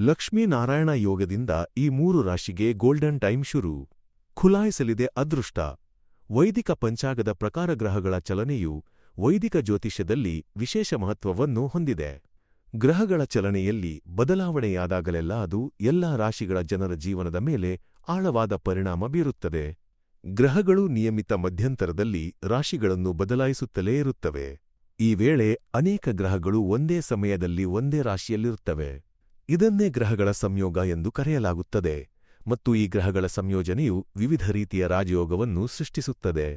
ಲಕ್ಷ್ಮೀನಾರಾಯಣ ಯೋಗದಿಂದ ಈ ಮೂರು ರಾಶಿಗೆ ಗೋಲ್ಡನ್ ಟೈಮ್ ಶುರು. ಖುಲಾಯಿಸಲಿದೆ ಅದೃಷ್ಟ. ವೈದಿಕ ಪಂಚಾಗದ ಪ್ರಕಾರ ಗ್ರಹಗಳ ಚಲನೆಯು ವೈದಿಕ ಜ್ಯೋತಿಷ್ಯದಲ್ಲಿ ವಿಶೇಷ ಮಹತ್ವವನ್ನು ಹೊಂದಿದೆ. ಗ್ರಹಗಳ ಚಲನೆಯಲ್ಲಿ ಬದಲಾವಣೆಯಾದಾಗಲೆಲ್ಲ ಅದು ಎಲ್ಲಾ ರಾಶಿಗಳ ಜನರ ಜೀವನದ ಮೇಲೆ ಆಳವಾದ ಪರಿಣಾಮ ಬೀರುತ್ತದೆ. ಗ್ರಹಗಳು ನಿಯಮಿತ ಮಧ್ಯಂತರದಲ್ಲಿ ರಾಶಿಗಳನ್ನು ಬದಲಾಯಿಸುತ್ತಲೇ ಇರುತ್ತವೆ. ಈ ವೇಳೆ ಅನೇಕ ಗ್ರಹಗಳು ಒಂದೇ ಸಮಯದಲ್ಲಿ ಒಂದೇ ರಾಶಿಯಲ್ಲಿರುತ್ತವೆ. ಇದನ್ನೇ ಗ್ರಹಗಳ ಸಂಯೋಗ ಎಂದು ಕರೆಯಲಾಗುತ್ತದೆ ಮತ್ತು ಈ ಗ್ರಹಗಳ ಸಂಯೋಜನೆಯು ವಿವಿಧ ರೀತಿಯ ರಾಜಯೋಗವನ್ನು ಸೃಷ್ಟಿಸುತ್ತದೆ.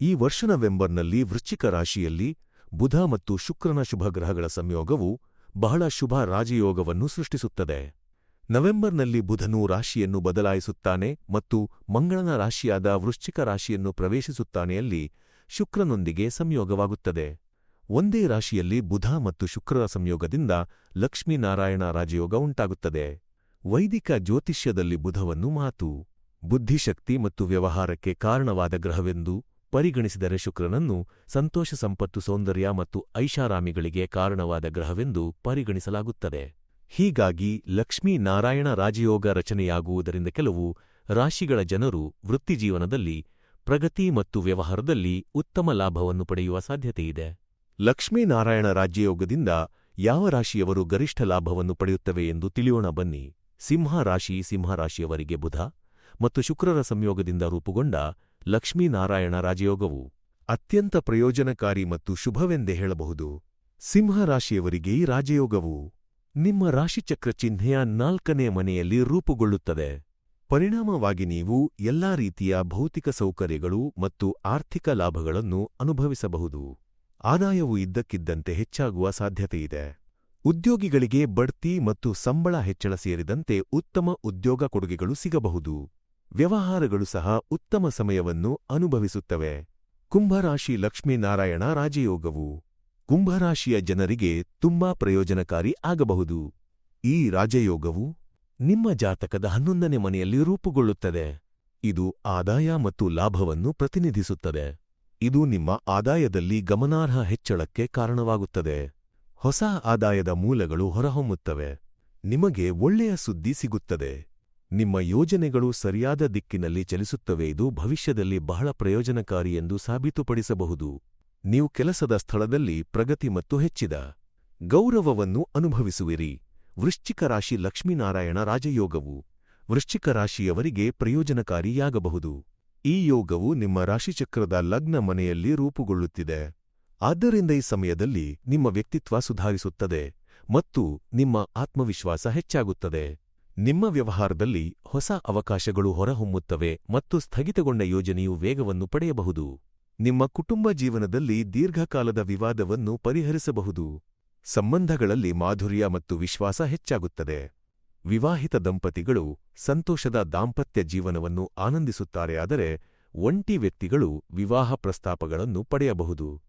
ಈ ವರ್ಷ ನವೆಂಬರ್ನಲ್ಲಿ ವೃಶ್ಚಿಕ ರಾಶಿಯಲ್ಲಿ ಬುಧ ಮತ್ತು ಶುಕ್ರನ ಶುಭ ಗ್ರಹಗಳ ಸಂಯೋಗವು ಬಹಳ ಶುಭ ರಾಜಯೋಗವನ್ನು ಸೃಷ್ಟಿಸುತ್ತದೆ. ನವೆಂಬರ್ನಲ್ಲಿ ಬುಧನು ರಾಶಿಯನ್ನು ಬದಲಾಯಿಸುತ್ತಾನೆ ಮತ್ತು ಮಂಗಳನ ರಾಶಿಯಾದ ವೃಶ್ಚಿಕ ರಾಶಿಯನ್ನು ಪ್ರವೇಶಿಸುತ್ತಾನೆಯಲ್ಲಿ ಶುಕ್ರನೊಂದಿಗೆ ಸಂಯೋಗವಾಗುತ್ತದೆ. ಒಂದೇ ರಾಶಿಯಲ್ಲಿ ಬುಧ ಮತ್ತು ಶುಕ್ರರ ಸಂಯೋಗದಿಂದ ಲಕ್ಷ್ಮೀನಾರಾಯಣ ರಾಜಯೋಗ ಉಂಟಾಗುತ್ತದೆ. ವೈದಿಕ ಜ್ಯೋತಿಷ್ಯದಲ್ಲಿ ಬುಧವನ್ನು ಮಾತು. ಬುದ್ಧಿಶಕ್ತಿ ಮತ್ತು ವ್ಯವಹಾರಕ್ಕೆ ಕಾರಣವಾದ ಗ್ರಹವೆಂದು ಪರಿಗಣಿಸಿದರೆ ಶುಕ್ರನನ್ನು ಸಂತೋಷ, ಸಂಪತ್ತು, ಸೌಂದರ್ಯ ಮತ್ತು ಐಷಾರಾಮಿಗಳಿಗೆ ಕಾರಣವಾದ ಗ್ರಹವೆಂದು ಪರಿಗಣಿಸಲಾಗುತ್ತದೆ. ಹೀಗಾಗಿ ಲಕ್ಷ್ಮೀನಾರಾಯಣ ರಾಜಯೋಗ ರಚನೆಯಾಗುವುದರಿಂದ ಕೆಲವು ರಾಶಿಗಳ ಜನರು ವೃತ್ತಿಜೀವನದಲ್ಲಿ ಪ್ರಗತಿ ಮತ್ತು ವ್ಯವಹಾರದಲ್ಲಿ ಉತ್ತಮ ಲಾಭವನ್ನು ಪಡೆಯುವ ಸಾಧ್ಯತೆಯಿದೆ. ಲಕ್ಷ್ಮೀನಾರಾಯಣ ರಾಜ್ಯಯೋಗದಿಂದ ಯಾವ ರಾಶಿಯವರು ಗರಿಷ್ಠ ಲಾಭವನ್ನು ಪಡೆಯುತ್ತವೆ ಎಂದು ತಿಳಿಯೋಣ ಬನ್ನಿ. ಸಿಂಹ ರಾಶಿ ಸಿಂಹರಾಶಿಯವರಿಗೆ ಬುಧ ಮತ್ತು ಶುಕ್ರರ ಸಂಯೋಗದಿಂದ ರೂಪುಗೊಂಡ ಲಕ್ಷ್ಮೀನಾರಾಯಣ ರಾಜಯೋಗವು ಅತ್ಯಂತ ಪ್ರಯೋಜನಕಾರಿ ಮತ್ತು ಶುಭವೆಂದೇ ಹೇಳಬಹುದು. ಸಿಂಹರಾಶಿಯವರಿಗೆ ಈ ರಾಜಯೋಗವು ನಿಮ್ಮ ರಾಶಿಚಕ್ರ ಚಿಹ್ನೆಯ ನಾಲ್ಕನೇ ಮನೆಯಲ್ಲಿ ರೂಪುಗೊಳ್ಳುತ್ತದೆ. ಪರಿಣಾಮವಾಗಿ ನೀವು ಎಲ್ಲಾ ರೀತಿಯ ಭೌತಿಕ ಸೌಕರ್ಯಗಳು ಮತ್ತು ಆರ್ಥಿಕ ಲಾಭಗಳನ್ನು ಅನುಭವಿಸಬಹುದು. ಆದಾಯವು ಇದ್ದಕ್ಕಿದ್ದಂತೆ ಹೆಚ್ಚಾಗುವ ಸಾಧ್ಯತೆಯಿದೆ. ಉದ್ಯೋಗಿಗಳಿಗೆ ಬಡ್ತಿ ಮತ್ತು ಸಂಬಳ ಹೆಚ್ಚಳ ಸೇರಿದಂತೆ ಉತ್ತಮ ಉದ್ಯೋಗ ಕೊಡುಗೆಗಳು ಸಿಗಬಹುದು. ವ್ಯವಹಾರಗಳು ಸಹ ಉತ್ತಮ ಸಮಯವನ್ನು ಅನುಭವಿಸುತ್ತವೆ. ಕುಂಭರಾಶಿ ಲಕ್ಷ್ಮೀನಾರಾಯಣ ರಾಜಯೋಗವು ಕುಂಭರಾಶಿಯ ಜನರಿಗೆ ತುಂಬಾ ಪ್ರಯೋಜನಕಾರಿ ಆಗಬಹುದು. ಈ ರಾಜಯೋಗವು ನಿಮ್ಮ ಜಾತಕದ ಹನ್ನೊಂದನೇ ಮನೆಯಲ್ಲಿ ರೂಪುಗೊಳ್ಳುತ್ತದೆ. ಇದು ಆದಾಯ ಮತ್ತು ಲಾಭವನ್ನು ಪ್ರತಿನಿಧಿಸುತ್ತದೆ. ಇದು ನಿಮ್ಮ ಆದಾಯದಲ್ಲಿ ಗಮನಾರ್ಹ ಹೆಚ್ಚಳಕ್ಕೆ ಕಾರಣವಾಗುತ್ತದೆ. ಹೊಸ ಆದಾಯದ ಮೂಲಗಳು ಹೊರಹೊಮ್ಮುತ್ತವೆ. ನಿಮಗೆ ಒಳ್ಳೆಯ ಸುದ್ದಿ ಸಿಗುತ್ತದೆ. ನಿಮ್ಮ ಯೋಜನೆಗಳು ಸರಿಯಾದ ದಿಕ್ಕಿನಲ್ಲಿ ಚಲಿಸುತ್ತವೆ, ಇದು ಭವಿಷ್ಯದಲ್ಲಿ ಬಹಳ ಪ್ರಯೋಜನಕಾರಿ ಎಂದು ಸಾಬೀತುಪಡಿಸಬಹುದು. ನೀವು ಕೆಲಸದ ಸ್ಥಳದಲ್ಲಿ ಪ್ರಗತಿ ಮತ್ತು ಹೆಚ್ಚಿದ ಗೌರವವನ್ನು ಅನುಭವಿಸುವಿರಿ. ವೃಶ್ಚಿಕ ರಾಶಿ ಲಕ್ಷ್ಮೀನಾರಾಯಣ ರಾಜಯೋಗವು ವೃಶ್ಚಿಕ ರಾಶಿಯವರಿಗೆ ಪ್ರಯೋಜನಕಾರಿಯಾಗಬಹುದು. ಈ ಯೋಗವು ನಿಮ್ಮ ರಾಶಿಚಕ್ರದ ಲಗ್ನ ಮನೆಯಲ್ಲಿ ರೂಪುಗೊಳ್ಳುತ್ತಿದೆ. ಆದ್ದರಿಂದ ಈ ಸಮಯದಲ್ಲಿ ನಿಮ್ಮ ವ್ಯಕ್ತಿತ್ವ ಸುಧಾರಿಸುತ್ತದೆ ಮತ್ತು ನಿಮ್ಮ ಆತ್ಮವಿಶ್ವಾಸ ಹೆಚ್ಚಾಗುತ್ತದೆ. ನಿಮ್ಮ ವ್ಯವಹಾರದಲ್ಲಿ ಹೊಸ ಅವಕಾಶಗಳು ಹೊರಹೊಮ್ಮುತ್ತವೆ ಮತ್ತು ಸ್ಥಗಿತಗೊಂಡ ಯೋಜನೆಯು ವೇಗವನ್ನು ಪಡೆಯಬಹುದು. ನಿಮ್ಮ ಕುಟುಂಬ ಜೀವನದಲ್ಲಿ ದೀರ್ಘಕಾಲದ ವಿವಾದವನ್ನು ಪರಿಹರಿಸಬಹುದು. ಸಂಬಂಧಗಳಲ್ಲಿ ಮಾಧುರ್ಯ ಮತ್ತು ವಿಶ್ವಾಸ ಹೆಚ್ಚಾಗುತ್ತದೆ. ವಿವಾಹಿತ ದಂಪತಿಗಳು ಸಂತೋಷದ ದಾಂಪತ್ಯ ಜೀವನವನ್ನು ಆನಂದಿಸುತ್ತಾರೆಯಾದರೆ ಒಂಟಿ ವ್ಯಕ್ತಿಗಳು ವಿವಾಹ ಪ್ರಸ್ತಾಪಗಳನ್ನು ಪಡೆಯಬಹುದು.